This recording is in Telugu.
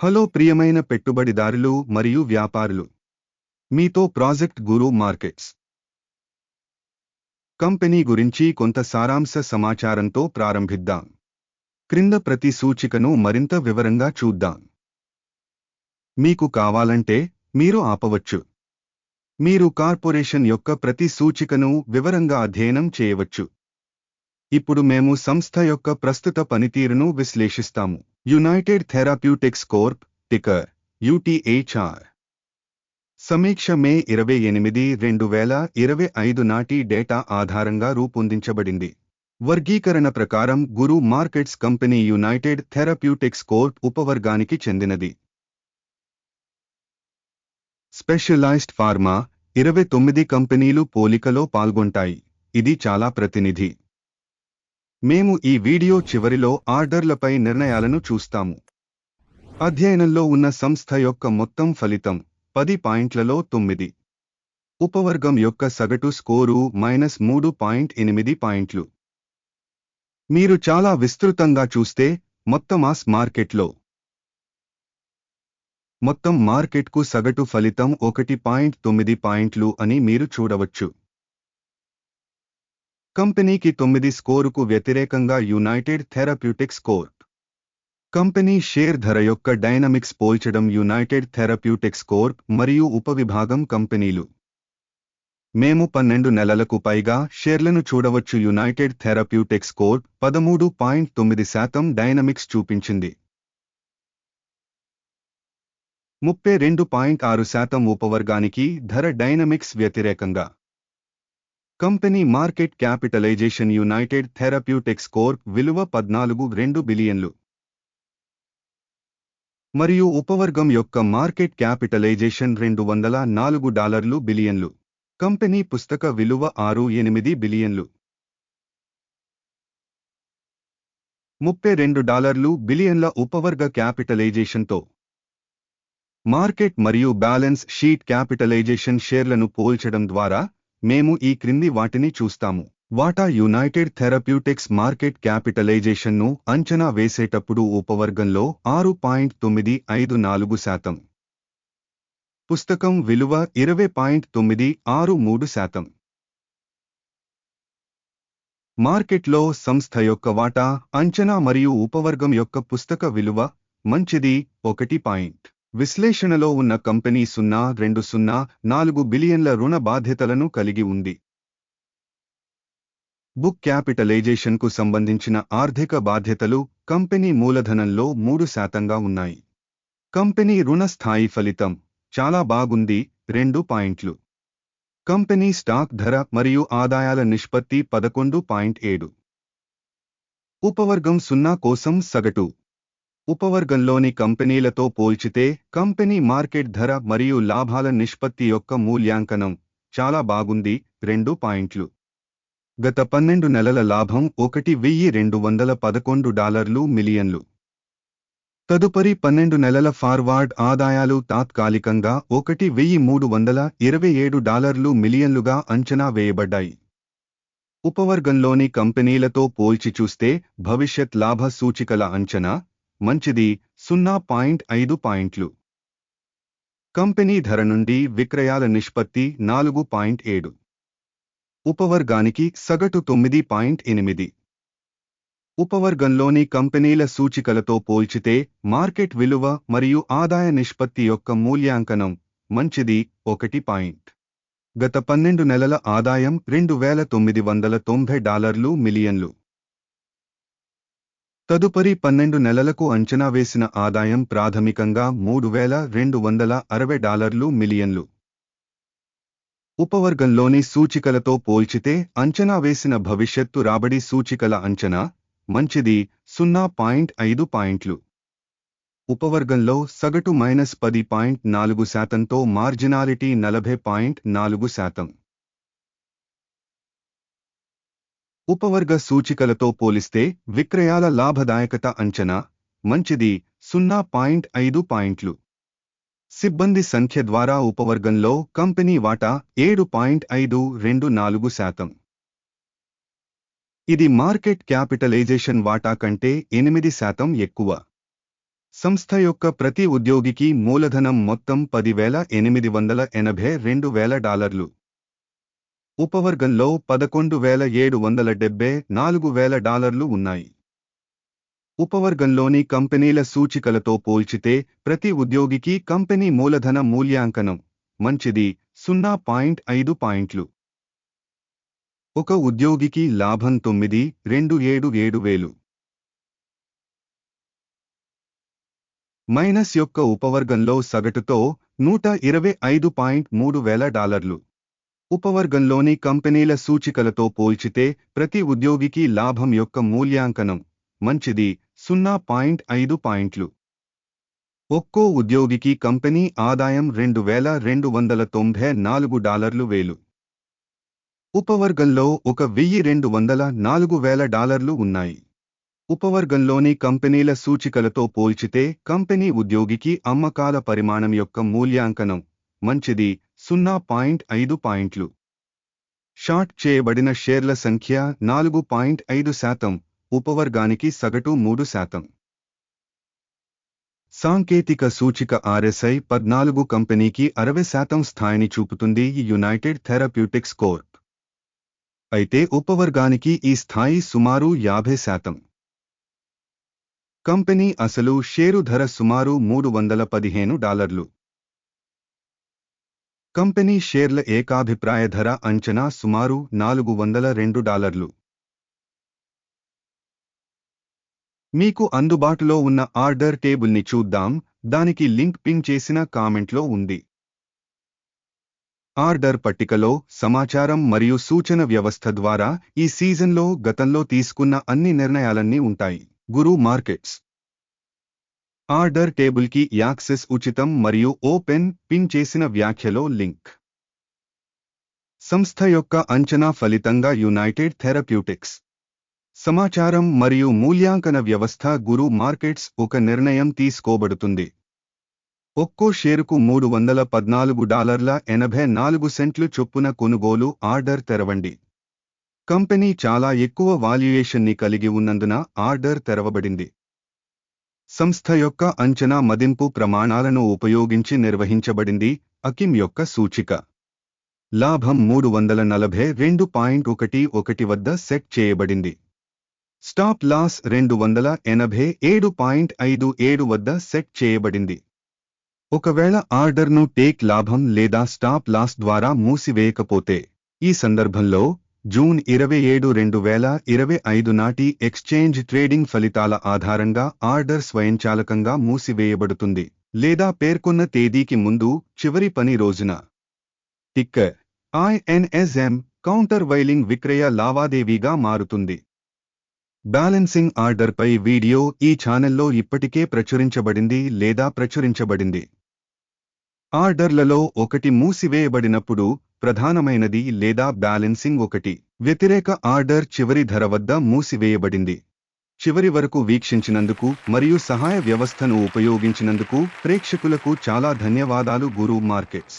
హలో ప్రియమైన పెట్టుబడిదారులు మరియు వ్యాపారులు. మీతో ప్రాజెక్ట్ గురు మార్కెట్స్. కంపెనీ గురించి కొంత సారాంశ సమాచారంతో ప్రారంభిద్దాం. క్రింద ప్రతి సూచికను మరింత వివరంగా చూద్దాం. మీకు కావాలంటే మీరు ఆపవచ్చు. మీరు కార్పొరేషన్ యొక్క ప్రతి సూచికను వివరంగా అధ్యయనం చేయవచ్చు. ఇప్పుడు మేము సంస్థ యొక్క ప్రస్తుత పనితీరును విశ్లేషిస్తాము. United Therapeutics Corp ticker UTHR సమీక్ష మే ఇరవై ఎనిమిది రెండు వేల ఇరవై ఐదు నాటి డేటా ఆధారంగా రూపొందించబడింది. వర్గీకరణ ప్రకారం Guru markets company United Therapeutics Corp ఉపవర్గానికి చెందినది. స్పెషలైజ్డ్ ఫార్మా ఇరవై తొమ్మిది కంపెనీలు పోలికలో పాల్గొంటాయి. ఇది చాలా ప్రతినిధి. మేము ఈ వీడియో చివరిలో ఆర్డర్లపై నిర్ణయాలను చూస్తాము. అధ్యయనంలో ఉన్న సంస్థ యొక్క మొత్తం ఫలితం పది పాయింట్లలో తొమ్మిది. ఉపవర్గం యొక్క సగటు స్కోరు మైనస్ మూడు పాయింట్ ఎనిమిది పాయింట్లు. మీరు చాలా విస్తృతంగా చూస్తే మొత్తం ఆస్ మార్కెట్లో మొత్తం మార్కెట్కు సగటు ఫలితం ఒకటి పాయింట్ తొమ్మిది పాయింట్లు అని మీరు చూడవచ్చు. కంపెనీకి తొమ్మిది స్కోరుకు వ్యతిరేకంగా United Therapeutics score company share ధర యొక్క డైనమిక్స్ పోల్చడం యునైటెడ్ థెరప్యూటిక్స్ కోర్ప్ మరియు ఉపవిభాగం కంపెనీలు. మేము పన్నెండు నెలలకు పైగా షేర్లను చూడవచ్చు. యునైటెడ్ థెరప్యూటిక్స్ కోర్ప్ పదమూడు పాయింట్ తొమ్మిది శాతం డైనమిక్స్ చూపించింది. ముప్పై రెండు పాయింట్ ఆరు శాతం ఉపవర్గానికి ధర డైనమిక్స్ వ్యతిరేకంగా. Company market capitalization United Therapeutics Corp విలువ పద్నాలుగు రెండు బిలియన్లు. మరియు ఉపవర్గం యొక్క మార్కెట్ క్యాపిటలైజేషన్ రెండు వందల నాలుగు డాలర్లు బిలియన్లు. కంపెనీ పుస్తక విలువ ఆరు ఎనిమిది బిలియన్లు. ముప్పై రెండు డాలర్లు బిలియన్ల ఉపవర్గ క్యాపిటలైజేషన్తో. మార్కెట్ మరియు బ్యాలెన్స్ షీట్ క్యాపిటలైజేషన్ షేర్లను పోల్చడం ద్వారా మేము ఈ క్రింది వాటిని చూస్తాము. వాటా యునైటెడ్ థెరప్యూటిక్స్ మార్కెట్ క్యాపిటలైజేషన్ను అంచనా వేసేటప్పుడు ఉపవర్గంలో ఆరు పాయింట్ తొమ్మిది ఐదు నాలుగు శాతం. పుస్తకం విలువ ఇరవై పాయింట్ తొమ్మిది ఆరు మూడు శాతం. మార్కెట్లో సంస్థ యొక్క వాటా అంచనా మరియు ఉపవర్గం యొక్క పుస్తక విలువ మంచిది ఒకటి పాయింట్. విశ్లేషణలో ఉన్న కంపెనీ సున్నా రెండు సున్నా నాలుగు బిలియన్ల రుణ బాధ్యతలను కలిగి ఉంది. బుక్ క్యాపిటలైజేషన్కు సంబంధించిన ఆర్థిక బాధ్యతలు కంపెనీ మూలధనంలో మూడు శాతంగా ఉన్నాయి. కంపెనీ రుణ స్థాయి ఫలితం చాలా బాగుంది రెండు పాయింట్లు. కంపెనీ స్టాక్ ధర మరియు ఆదాయాల నిష్పత్తి పదకొండు పాయింట్ ఏడు. ఉపవర్గం సున్నా కోసం సగటు. ఉపవర్గంలోని కంపెనీలతో పోల్చితే కంపెనీ మార్కెట్ ధర మరియు లాభాల నిష్పత్తి యొక్క మూల్యాంకనం చాలా బాగుంది. రెండు పాయింట్లు. గత పన్నెండు నెలల లాభం ఒకటి వెయ్యి రెండు వందల పదకొండు డాలర్లు మిలియన్లు. తదుపరి పన్నెండు నెలల ఫార్వార్డ్ ఆదాయాలు తాత్కాలికంగా ఒకటి వెయ్యి మూడు వందల ఇరవై ఏడు డాలర్లు మిలియన్లుగా అంచనా వేయబడ్డాయి. ఉపవర్గంలోని కంపెనీలతో పోల్చి చూస్తే భవిష్యత్ లాభ సూచికల అంచనా మంచిది సున్నా పాయింట్ ఐదు పాయింట్లు. కంపెనీ ధర నుండి విక్రయాల నిష్పత్తి నాలుగు పాయింట్ ఏడు. ఉపవర్గానికి సగటు తొమ్మిది పాయింట్ ఎనిమిది. ఉపవర్గంలోని కంపెనీల సూచికలతో పోల్చితే మార్కెట్ విలువ మరియు ఆదాయ నిష్పత్తి యొక్క మూల్యాంకనం మంచిది ఒకటి పాయింట్. గత పన్నెండు నెలల ఆదాయం రెండు వేల తొమ్మిది వందల తొంభై డాలర్లు మిలియన్లు. తదుపరి పన్నెండు నెలలకు అంచనా వేసిన ఆదాయం ప్రాథమికంగా మూడు వేల రెండు వందల అరవై డాలర్లు మిలియన్లు. ఉపవర్గంలోని సూచికలతో పోల్చితే అంచనా వేసిన భవిష్యత్తు రాబడి సూచికల అంచనా మంచిది సున్నా పాయింట్ ఐదు పాయింట్లు. ఉపవర్గంలో సగటు మైనస్ పది పాయింట్ నాలుగు శాతంతో మార్జినాలిటీ నలభై పాయింట్ నాలుగు శాతం. ఉపవర్గ సూచికలతో పోలిస్తే విక్రయాల లాభదాయకత అంచనా మంచిది సున్నా పాయింట్ ఐదు పాయింట్లు. సిబ్బంది సంఖ్య ద్వారా ఉపవర్గంలో కంపెనీ వాటా ఏడు పాయింట్ ఐదు రెండు నాలుగు శాతం. ఇది మార్కెట్ క్యాపిటలైజేషన్ వాటా కంటే ఎనిమిది శాతం ఎక్కువ. సంస్థ యొక్క ప్రతి ఉద్యోగికి మూలధనం మొత్తం పదివేల ఎనిమిది వందల ఎనభై రెండు వేల డాలర్లు. ఉపవర్గంలో పదకొండు వేల ఏడు వందల డెబ్బై నాలుగు వేల డాలర్లు ఉన్నాయి. ఉపవర్గంలోని కంపెనీల సూచికలతో పోల్చితే ప్రతి ఉద్యోగికి కంపెనీ మూలధన మూల్యాంకనం మంచిది సున్నా పాయింట్ ఐదు పాయింట్లు. ఒక ఉద్యోగికి లాభం తొమ్మిది రెండు ఏడు ఏడు వేలు. మైనస్ యొక్క ఉపవర్గంలో సగటుతో నూట ఇరవై ఐదు పాయింట్ మూడు వేల డాలర్లు. ఉపవర్గంలోని కంపెనీల సూచికలతో పోల్చితే ప్రతి ఉద్యోగికి లాభం యొక్క మూల్యాంకనం మంచిది సున్నా పాయింట్ ఐదు పాయింట్లు. ఒక్కో ఉద్యోగికి కంపెనీ ఆదాయం రెండు వేల రెండు వందల తొంభై నాలుగు డాలర్లు వేలు. ఉపవర్గంలో ఒక వెయ్యి రెండు వందల నాలుగు వేల డాలర్లు ఉన్నాయి. ఉపవర్గంలోని కంపెనీల సూచికలతో పోల్చితే కంపెనీ ఉద్యోగికి అమ్మకాల పరిమాణం యొక్క మూల్యాంకనం మంచిది. సున్నా పాయింట్ ఐదు పాయింట్లు. షార్ట్ చేయబడిన షేర్ల సంఖ్య నాలుగు పాయింట్ ఐదు శాతం. ఉపవర్గానికి సగటు మూడు శాతం. సాంకేతిక సూచిక ఆర్ఎస్ఐ పద్నాలుగు కంపెనీకి అరవై శాతం స్థాయిని చూపుతుంది యునైటెడ్ థెరప్యూటిక్స్ కోర్ప్. అయితే ఉపవర్గానికి ఈ స్థాయి సుమారు యాభై శాతం. కంపెనీ అసలు షేరు ధర సుమారు మూడు వందల పదిహేను డాలర్లు. కంపెనీ షేర్ల ఏకాభిప్రాయ ధర అంచనా సుమారు నాలుగు వందల రెండు డాలర్లు. మీకు అందుబాటులో ఉన్న ఆర్డర్ టేబుల్ని చూద్దాం దానికి లింక్ పిన్ చేసిన కామెంట్లో ఉంది. ఆర్డర్ పట్టికలో సమాచారం మరియు సూచన వ్యవస్థ ద్వారా ఈ సీజన్లో గతంలో తీసుకున్న అన్ని నిర్ణయాలన్నీ ఉంటాయి. గురు మార్కెట్స్ ఆర్డర్ టేబుల్కి యాక్సెస్ ఉచితం మరియు ఓపెన్ పిన్ చేసిన వ్యాఖ్యలో లింక్. సంస్థ యొక్క అంచనా ఫలితంగా యునైటెడ్ థెరప్యూటిక్స్. సమాచారం మరియు మూల్యాంకన వ్యవస్థ గురు మార్కెట్స్ ఒక నిర్ణయం తీసుకోబడుతుంది. ఒక్కో షేరుకు మూడు వందల పద్నాలుగు డాలర్ల ఎనభై నాలుగు సెంట్లు చొప్పున కొనుగోలు ఆర్డర్ తెరవండి. కంపెనీ చాలా ఎక్కువ వాల్యుయేషన్ని కలిగి ఉన్నందున ఆర్డర్ తెరవబడింది. సంస్థ యొక్క అంచనా మదింపు ప్రమాణాలను ఉపయోగించి నిర్వహించబడింది అకిమ్ యొక్క సూచిక. లాభం మూడు వందల నలభై రెండు పాయింట్ ఒకటి ఒకటి వద్ద సెట్ చేయబడింది. స్టాప్ లాస్ రెండు వందల ఎనభై ఏడు పాయింట్ ఐదు ఏడు వద్ద సెట్ చేయబడింది. ఒకవేళ ఆర్డర్ను టేక్ లాభం లేదా స్టాప్ లాస్ ద్వారా మూసివేయకపోతే ఈ సందర్భంలో జూన్ ఇరవై ఏడు రెండు వేల ఇరవై ఐదు నాటి ఎక్స్చేంజ్ ట్రేడింగ్ ఫలితాల ఆధారంగా ఆర్డర్ స్వయంచాలకంగా మూసివేయబడుతుంది లేదా పేర్కొన్న తేదీకి ముందు చివరి పని రోజున. టిక్కర్ ఐఎన్ఎస్ఎం కౌంటర్ వైలింగ్ విక్రయ లావాదేవీగా మారుతుంది. బ్యాలెన్సింగ్ ఆర్డర్పై వీడియో ఈ ఛానల్లో ఇప్పటికే ప్రచురించబడింది లేదా ప్రచురించబడింది. ఆర్డర్లలో ఒకటి మూసివేయబడినప్పుడు ప్రధానమైనది లేదా బ్యాలెన్సింగ్ ఒకటి. వ్యతిరేక ఆర్డర్ చివరి ధర వద్ద మూసివేయబడింది. చివరి వరకు వీక్షించినందుకు మరియు సహాయ వ్యవస్థను ఉపయోగించినందుకు ప్రేక్షకులకు చాలా ధన్యవాదాలు గురు మార్కెట్స్.